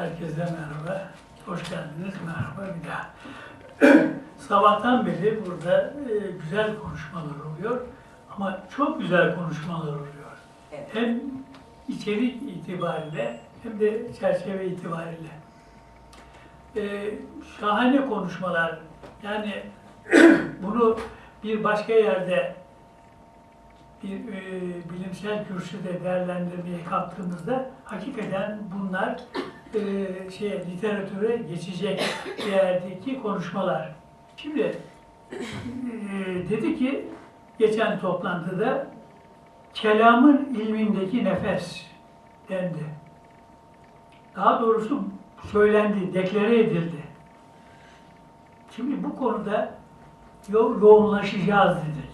Herkese merhaba. Hoş geldiniz. Merhaba bir daha. Sabahtan beri burada e, güzel konuşmalar oluyor. Ama çok güzel konuşmalar oluyor. Evet. Hem içerik itibariyle hem de çerçeve itibariyle. E, şahane konuşmalar. Yani bunu bir başka yerde bir e, bilimsel kürsüde değerlendirmeye kalktığımızda hakikaten bunlar e, şey literatüre geçecek değerdeki konuşmalar. Şimdi e, dedi ki geçen toplantıda kelamın ilmindeki nefes dendi. Daha doğrusu söylendi, deklare edildi. Şimdi bu konuda yo- yoğunlaşacağız dedik.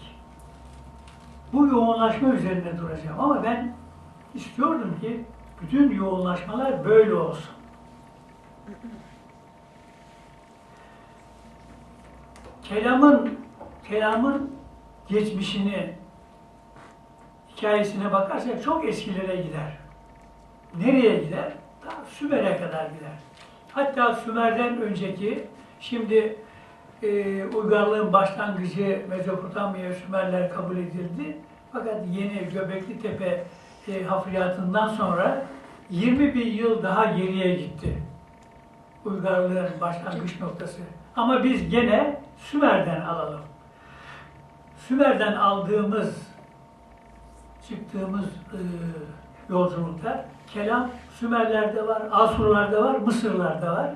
Bu yoğunlaşma üzerine duracağım ama ben istiyordum ki bütün yoğunlaşmalar böyle olsun. Kelamın kelamın geçmişini hikayesine bakarsak çok eskilere gider. Nereye gider? Ta Sümer'e kadar gider. Hatta Sümer'den önceki şimdi e, uygarlığın başlangıcı Mezopotamya Sümerler kabul edildi. Fakat yeni Göbekli Tepe e, hafriyatından sonra 20 bin yıl daha geriye gitti. Uygarlığın başlangıç noktası. Ama biz gene Sümer'den alalım. Sümer'den aldığımız, çıktığımız e, yolculuklar, kelam Sümerler'de var, Asurlar'da var, Mısırlar'da var.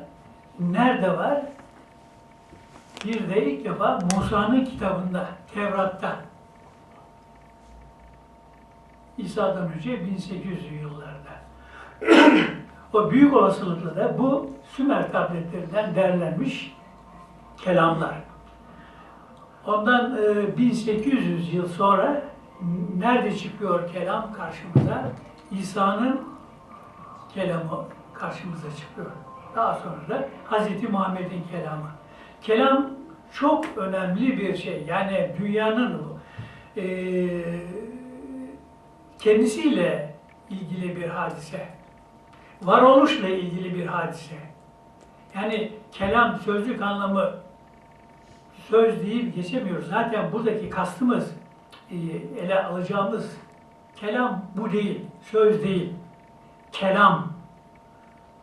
Nerede var? Bir de ilk defa Musa'nın kitabında, Tevrat'ta. İsa'dan önce 1800 yıllarda. o büyük olasılıkla da bu Sümer tabletlerinden derlenmiş kelamlar. Ondan e, 1800 yıl sonra nerede çıkıyor kelam karşımıza? İsa'nın kelamı karşımıza çıkıyor. Daha sonra da Hz. Muhammed'in kelamı. Kelam çok önemli bir şey. Yani dünyanın e, kendisiyle ilgili bir hadise. Varoluşla ilgili bir hadise. Yani kelam sözlük anlamı söz deyip geçemiyoruz. Zaten buradaki kastımız e, ele alacağımız kelam bu değil, söz değil. Kelam,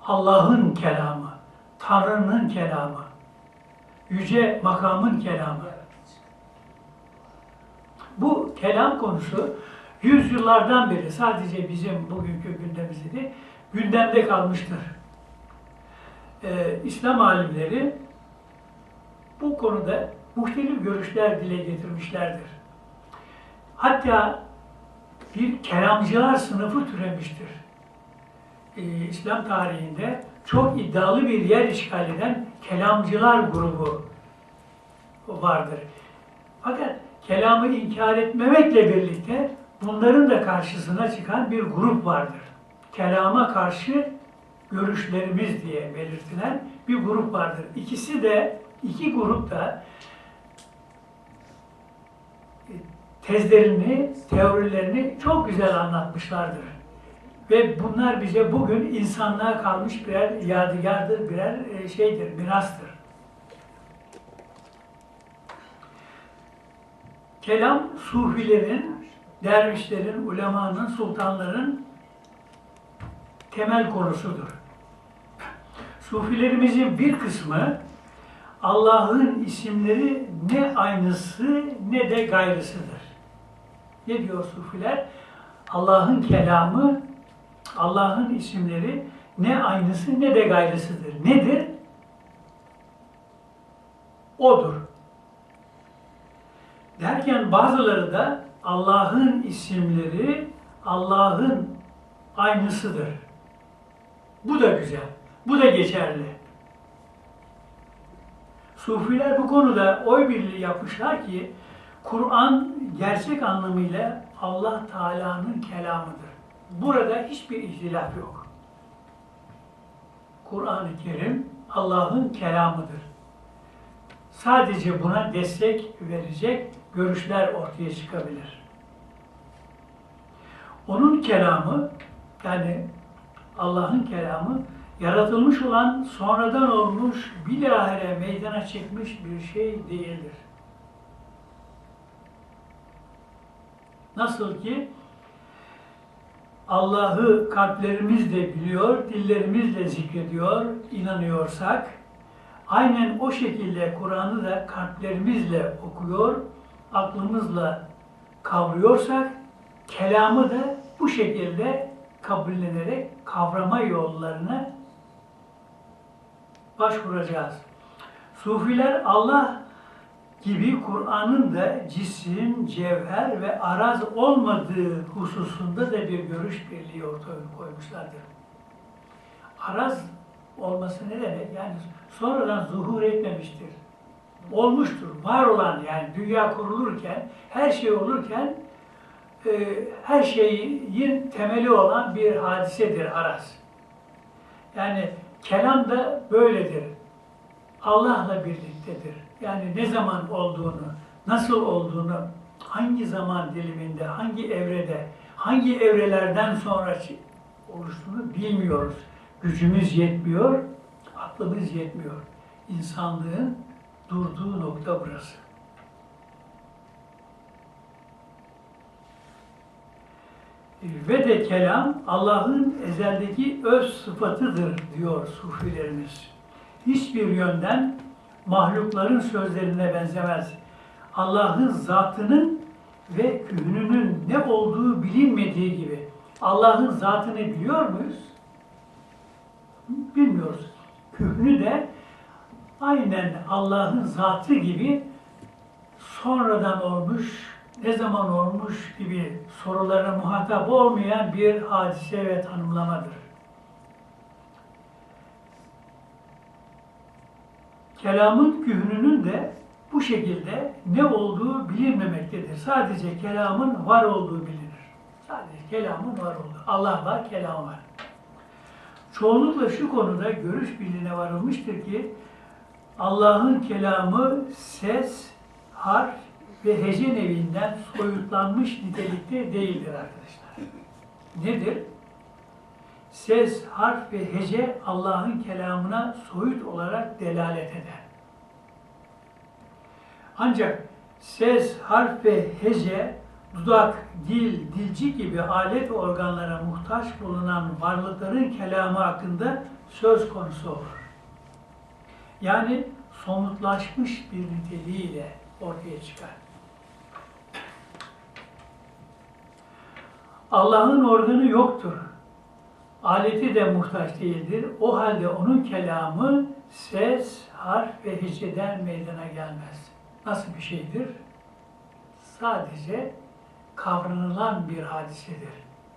Allah'ın kelamı, Tanrı'nın kelamı, yüce makamın kelamı. Bu kelam konusu yüzyıllardan beri sadece bizim bugünkü gündemimizde değil, gündemde kalmıştır. Ee, İslam alimleri bu konuda muhtelif görüşler dile getirmişlerdir. Hatta bir kelamcılar sınıfı türemiştir. Ee, İslam tarihinde çok iddialı bir yer işgal eden kelamcılar grubu vardır. Fakat kelamı inkar etmemekle birlikte bunların da karşısına çıkan bir grup vardır. Kelama karşı görüşlerimiz diye belirtilen bir grup vardır. İkisi de, iki grup da e, tezlerini, teorilerini çok güzel anlatmışlardır. Ve bunlar bize bugün insanlığa kalmış birer yadigardır, birer e, şeydir, mirastır. Kelam, sufilerin, dervişlerin, ulemanın, sultanların temel konusudur. Sufilerimizin bir kısmı Allah'ın isimleri ne aynısı ne de gayrısıdır. Ne diyor sufiler? Allah'ın kelamı, Allah'ın isimleri ne aynısı ne de gayrısıdır. Nedir? Odur. Derken bazıları da Allah'ın isimleri Allah'ın aynısıdır. Bu da güzel. Bu da geçerli. Sufiler bu konuda oy birliği yapmışlar ki Kur'an gerçek anlamıyla Allah Teala'nın kelamıdır. Burada hiçbir ihtilaf yok. Kur'an-ı Kerim Allah'ın kelamıdır. Sadece buna destek verecek görüşler ortaya çıkabilir. Onun kelamı yani Allah'ın kelamı yaratılmış olan sonradan olmuş, bilahare meydana çıkmış bir şey değildir. Nasıl ki Allah'ı kalplerimizle biliyor, dillerimizle zikrediyor, inanıyorsak, aynen o şekilde Kur'an'ı da kalplerimizle okuyor, aklımızla kavruyorsak, kelamı da bu şekilde kabullenerek kavrama yollarına başvuracağız. Sufiler Allah gibi Kur'an'ın da cisim, cevher ve araz olmadığı hususunda da bir görüş birliği ortaya koymuşlardır. Araz olması ne demek? Yani sonradan zuhur etmemiştir. Olmuştur, var olan yani dünya kurulurken, her şey olurken e, her şeyin temeli olan bir hadisedir araz. Yani kelam da böyledir. Allah'la birliktedir. Yani ne zaman olduğunu, nasıl olduğunu, hangi zaman diliminde, hangi evrede, hangi evrelerden sonra oluştuğunu bilmiyoruz. Gücümüz yetmiyor, aklımız yetmiyor. İnsanlığın durduğu nokta burası. Ve de kelam Allah'ın ezeldeki öz sıfatıdır diyor sufilerimiz. Hiçbir yönden mahlukların sözlerine benzemez. Allah'ın zatının ve kühnünün ne olduğu bilinmediği gibi. Allah'ın zatını biliyor muyuz? Bilmiyoruz. Kühnü de aynen Allah'ın zatı gibi sonradan olmuş, ne zaman olmuş gibi sorulara muhatap olmayan bir hadise ve tanımlamadır. Kelamın kühnünün de bu şekilde ne olduğu bilinmemektedir. Sadece kelamın var olduğu bilinir. Sadece kelamın var olduğu. Allah var, kelam var. Çoğunlukla şu konuda görüş birliğine varılmıştır ki Allah'ın kelamı ses, harf ve hece nevinden soyutlanmış nitelikte değildir arkadaşlar. Nedir? Ses, harf ve hece Allah'ın kelamına soyut olarak delalet eder. Ancak ses, harf ve hece, dudak, dil, dilci gibi alet organlara muhtaç bulunan varlıkların kelamı hakkında söz konusu olur. Yani somutlaşmış bir niteliğiyle ortaya çıkar. Allah'ın organı yoktur. Aleti de muhtaç değildir. O halde onun kelamı ses, harf ve heceden meydana gelmez. Nasıl bir şeydir? Sadece kavranılan bir hadisedir.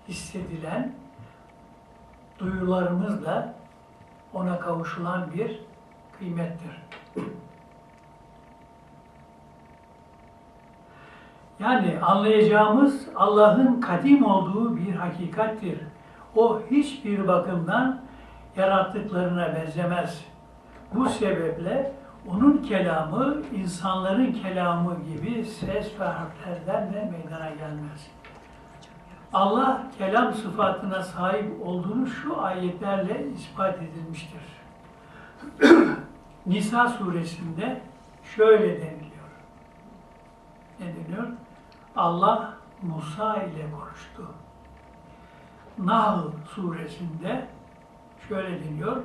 Hissedilen, duyularımızla ona kavuşulan bir kıymettir. Yani anlayacağımız Allah'ın kadim olduğu bir hakikattir. O hiçbir bakımdan yarattıklarına benzemez. Bu sebeple onun kelamı insanların kelamı gibi ses ve harflerden de meydana gelmez. Allah kelam sıfatına sahip olduğunu şu ayetlerle ispat edilmiştir. Nisa suresinde şöyle deniliyor. Ne deniyor? Allah Musa ile konuştu. Nahl suresinde şöyle deniyor.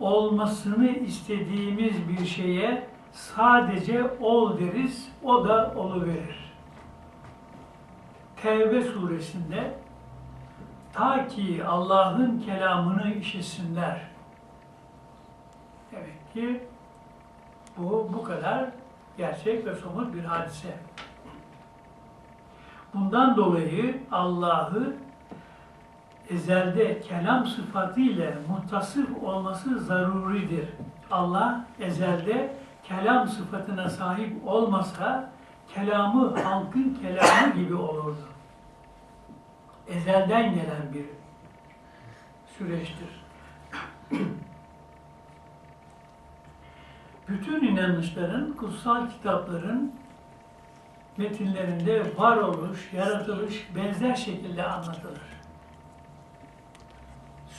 Olmasını istediğimiz bir şeye sadece ol deriz, o da oluverir. Tevbe suresinde ta ki Allah'ın kelamını işitsinler. Demek ki bu bu kadar gerçek ve somut bir hadise. Bundan dolayı Allah'ı ezelde kelam sıfatıyla muttasıf olması zaruridir. Allah ezelde kelam sıfatına sahip olmasa kelamı halkın kelamı gibi olurdu. Ezelden gelen bir süreçtir. Bütün inanışların, kutsal kitapların metinlerinde varoluş, yaratılış benzer şekilde anlatılır.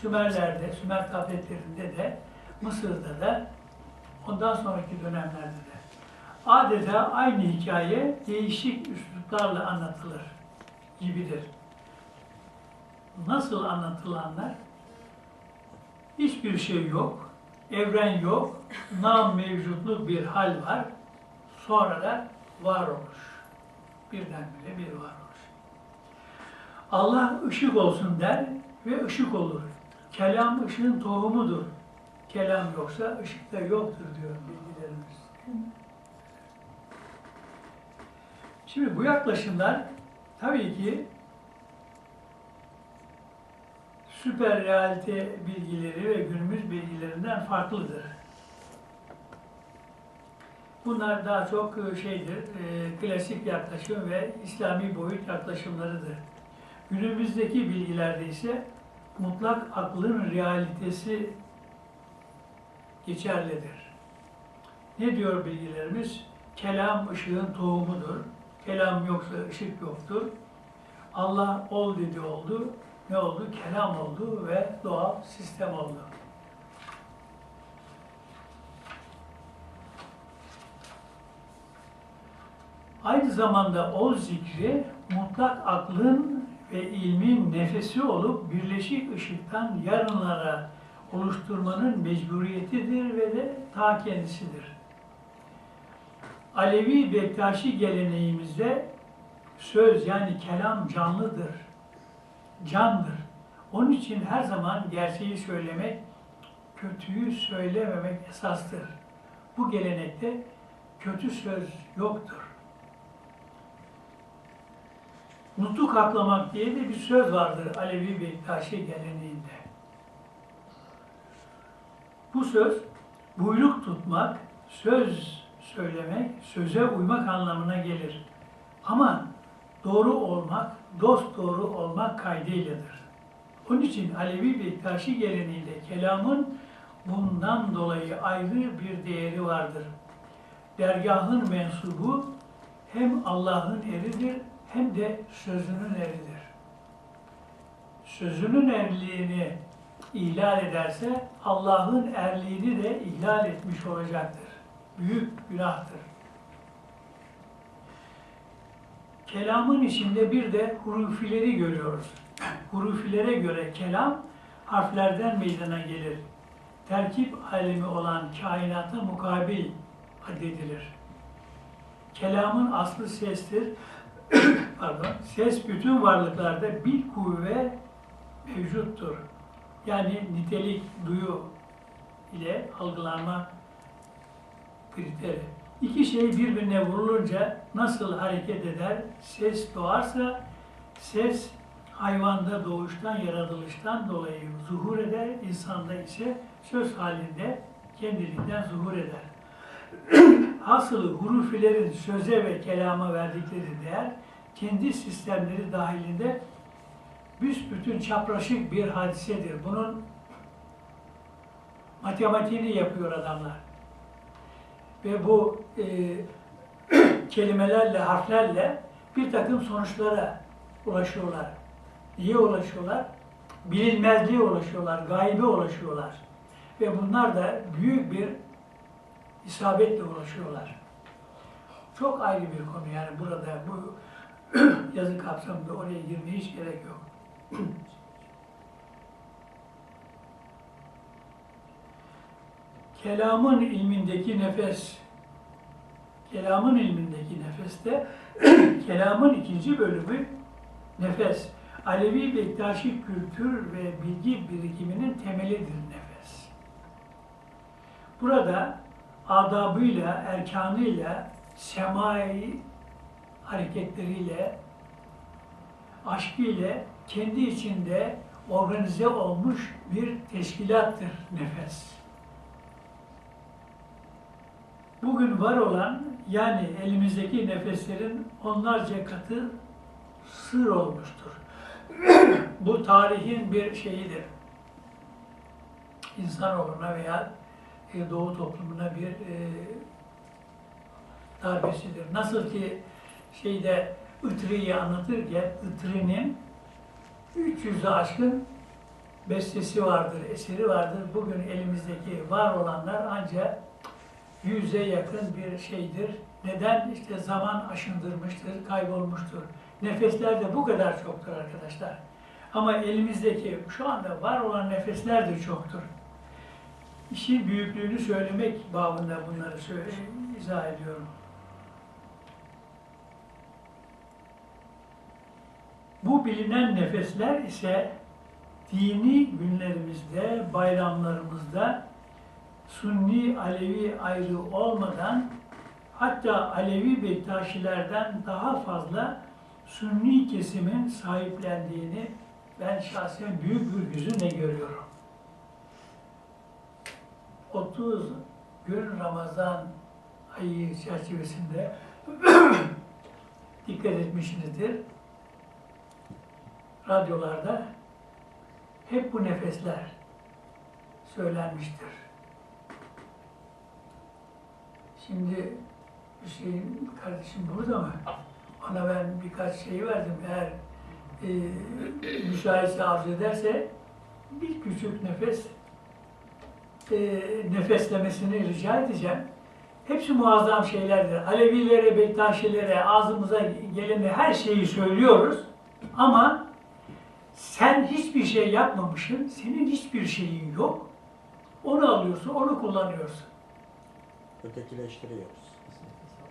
Sümerler'de, Sümer tabletlerinde de, Mısır'da da, ondan sonraki dönemlerde de. Adeta aynı hikaye değişik üsluplarla anlatılır gibidir. Nasıl anlatılanlar? Hiçbir şey yok, evren yok, nam mevcutluk bir hal var, sonra da varoluş. Birdenbire bir varoluş. Allah ışık olsun der ve ışık olur. Kelam ışığın tohumudur. Kelam yoksa ışık da yoktur diyor bilgilerimiz. Şimdi bu yaklaşımlar tabii ki süper realite bilgileri ve günümüz bilgilerinden farklıdır. Bunlar daha çok e, şeydir, e, klasik yaklaşım ve İslami boyut yaklaşımlarıdır. Günümüzdeki bilgilerde ise mutlak aklın realitesi geçerlidir. Ne diyor bilgilerimiz? Kelam ışığın tohumudur. Kelam yoksa ışık yoktur. Allah ol dedi oldu. Ne oldu? Kelam oldu ve doğal sistem oldu. Aynı zamanda o zikri mutlak aklın ve ilmin nefesi olup birleşik ışıktan yarınlara oluşturmanın mecburiyetidir ve de ta kendisidir. Alevi Bektaşi geleneğimizde söz yani kelam canlıdır, candır. Onun için her zaman gerçeği söylemek, kötüyü söylememek esastır. Bu gelenekte kötü söz yoktur. Nutuk aklamak diye de bir söz vardır Alevi Bektaşi geleneğinde. Bu söz buyruk tutmak, söz söylemek, söze uymak anlamına gelir. Ama doğru olmak, dost doğru olmak kaydıyladır. Onun için Alevi Bektaşi geleneğinde kelamın bundan dolayı ayrı bir değeri vardır. Dergahın mensubu hem Allah'ın eridir hem de sözünün eridir. Sözünün erliğini ihlal ederse Allah'ın erliğini de ihlal etmiş olacaktır. Büyük günahtır. Kelamın içinde bir de hurufileri görüyoruz. Hurufilere göre kelam harflerden meydana gelir. Terkip alemi olan kainata mukabil addedilir. Kelamın aslı sestir. Pardon. Ses bütün varlıklarda bir kuvve mevcuttur. Yani nitelik, duyu ile algılanma kriteri. İki şey birbirine vurulunca nasıl hareket eder? Ses doğarsa ses hayvanda doğuştan, yaratılıştan dolayı zuhur eder, insanda ise söz halinde kendiliğinden zuhur eder. Hasılı hurufilerin söze ve kelama verdikleri değer kendi sistemleri dahilinde büsbütün çapraşık bir hadisedir. Bunun matematiğini yapıyor adamlar. Ve bu e, kelimelerle, harflerle bir takım sonuçlara ulaşıyorlar. Niye ulaşıyorlar? Bilinmezliğe ulaşıyorlar, gaybe ulaşıyorlar. Ve bunlar da büyük bir isabetle ulaşıyorlar. Çok ayrı bir konu yani burada bu yazı kapsamında oraya girmeye hiç gerek yok. Kelamın ilmindeki nefes, kelamın ilmindeki nefeste kelamın ikinci bölümü nefes. Alevi Bektaşi kültür ve bilgi birikiminin temelidir nefes. Burada adabıyla, erkanıyla, semai hareketleriyle, aşkıyla kendi içinde organize olmuş bir teşkilattır nefes. Bugün var olan yani elimizdeki nefeslerin onlarca katı sır olmuştur. Bu tarihin bir şeyidir. İnsanoğluna veya Doğu toplumuna bir e, darbesidir. Nasıl ki şeyde Itri'yi anlatırken Itri'nin 300'ü aşkın bestesi vardır, eseri vardır. Bugün elimizdeki var olanlar ancak yüze yakın bir şeydir. Neden? İşte zaman aşındırmıştır, kaybolmuştur. Nefesler de bu kadar çoktur arkadaşlar. Ama elimizdeki şu anda var olan nefesler de çoktur. İşin büyüklüğünü söylemek babında bunları söyle, izah ediyorum. Bu bilinen nefesler ise dini günlerimizde, bayramlarımızda Sunni, Alevi ayrı olmadan hatta Alevi Bektaşilerden daha fazla Sunni kesimin sahiplendiğini ben şahsen büyük bir hüzünle görüyorum. 30 gün Ramazan ayı çerçevesinde dikkat etmişsinizdir. Radyolarda hep bu nefesler söylenmiştir. Şimdi Hüseyin kardeşim burada mı? Ona ben birkaç şey verdim. Eğer e, müsaitse arzu ederse bir küçük nefes e, nefeslemesini rica edeceğim. Hepsi muazzam şeylerdir. Alevilere, Bektaşilere, ağzımıza geleni her şeyi söylüyoruz. Ama sen hiçbir şey yapmamışsın, senin hiçbir şeyin yok. Onu alıyorsun, onu kullanıyorsun. Ötekileştiriyoruz.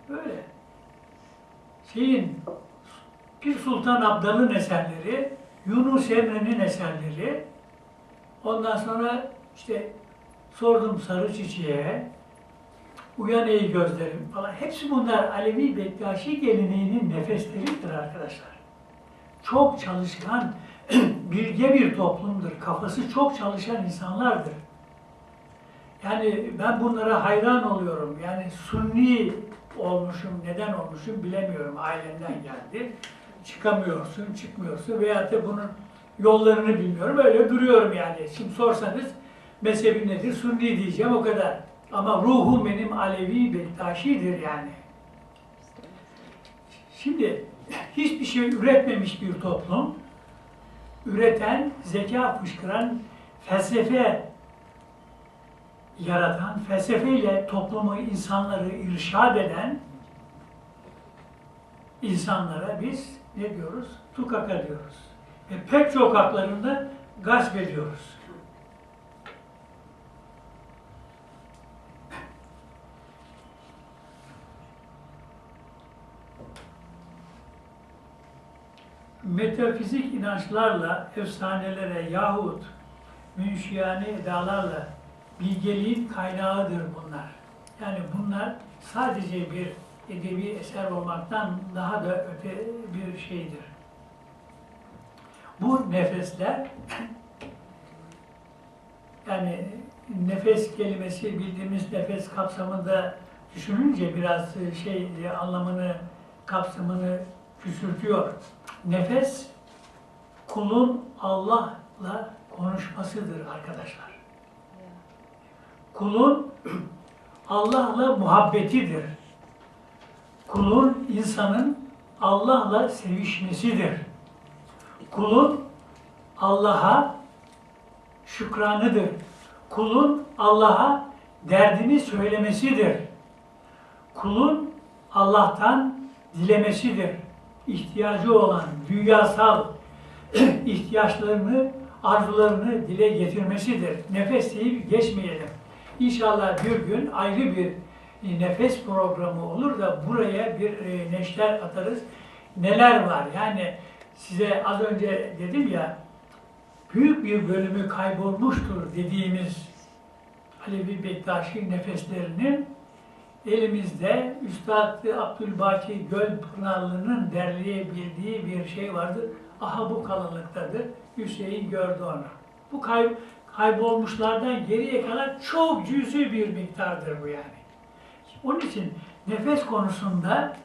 Böyle. Şeyin, Pir Sultan Abdal'ın eserleri, Yunus Emre'nin eserleri, ondan sonra işte sordum sarı çiçeğe, uyan ey gözlerim falan. Hepsi bunlar Alevi Bektaşi geleneğinin nefesleridir arkadaşlar. Çok çalışkan, bilge bir toplumdur. Kafası çok çalışan insanlardır. Yani ben bunlara hayran oluyorum. Yani Sunni olmuşum, neden olmuşum bilemiyorum. Ailemden geldi. Çıkamıyorsun, çıkmıyorsun veyahut da bunun yollarını bilmiyorum. Öyle duruyorum yani. Şimdi sorsanız mezhebim nedir? Sunni diyeceğim o kadar. Ama ruhum benim Alevi Bektaşi'dir yani. Şimdi hiçbir şey üretmemiş bir toplum, üreten, zeka fışkıran, felsefe yaratan, felsefeyle toplumu, insanları irşad eden insanlara biz ne diyoruz? Tukaka diyoruz. Ve pek çok haklarında gasp ediyoruz. Metafizik inançlarla, efsanelere yahut münşiyane edalarla bilgeliğin kaynağıdır bunlar. Yani bunlar sadece bir edebi eser olmaktan daha da öte bir şeydir. Bu nefesler yani nefes kelimesi bildiğimiz nefes kapsamında düşününce biraz şey anlamını kapsamını küçültüyor. Nefes kulun Allah'la konuşmasıdır arkadaşlar. Kulun Allah'la muhabbetidir. Kulun insanın Allah'la sevişmesidir. Kulun Allah'a şükranıdır. Kulun Allah'a derdini söylemesidir. Kulun Allah'tan dilemesidir ihtiyacı olan dünyasal ihtiyaçlarını, arzularını dile getirmesidir. Nefes deyip geçmeyelim. İnşallah bir gün ayrı bir e, nefes programı olur da buraya bir e, neşter atarız. Neler var? Yani size az önce dedim ya büyük bir bölümü kaybolmuştur dediğimiz Alevi Bektaşi nefeslerinin elimizde Üstad Abdülbaki Gölpınarlı'nın derleyebildiği bir şey vardır. Aha bu kalınlıktadır. Hüseyin gördü onu. Bu kay, kaybolmuşlardan geriye kalan çok cüzi bir miktardır bu yani. Onun için nefes konusunda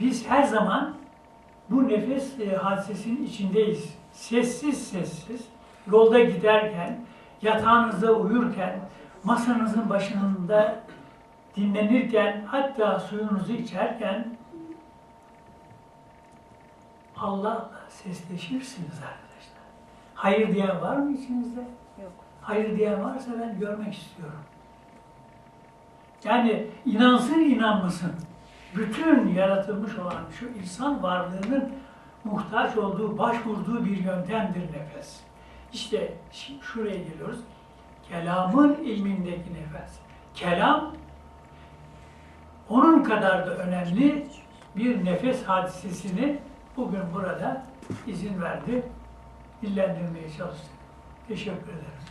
biz her zaman bu nefes e, hadisesinin içindeyiz. Sessiz sessiz, yolda giderken, yatağınızda uyurken, masanızın başında dinlenirken hatta suyunuzu içerken Allah'la sesleşirsiniz arkadaşlar. Hayır diyen var mı içinizde? Yok. Hayır diyen varsa ben görmek istiyorum. Yani inansın inanmasın. Bütün yaratılmış olan şu insan varlığının muhtaç olduğu, başvurduğu bir yöntemdir nefes. İşte şuraya geliyoruz. Kelamın ilmindeki nefes. Kelam onun kadar da önemli bir nefes hadisesini bugün burada izin verdi. Dillendirmeye çalıştık. Teşekkür ederim.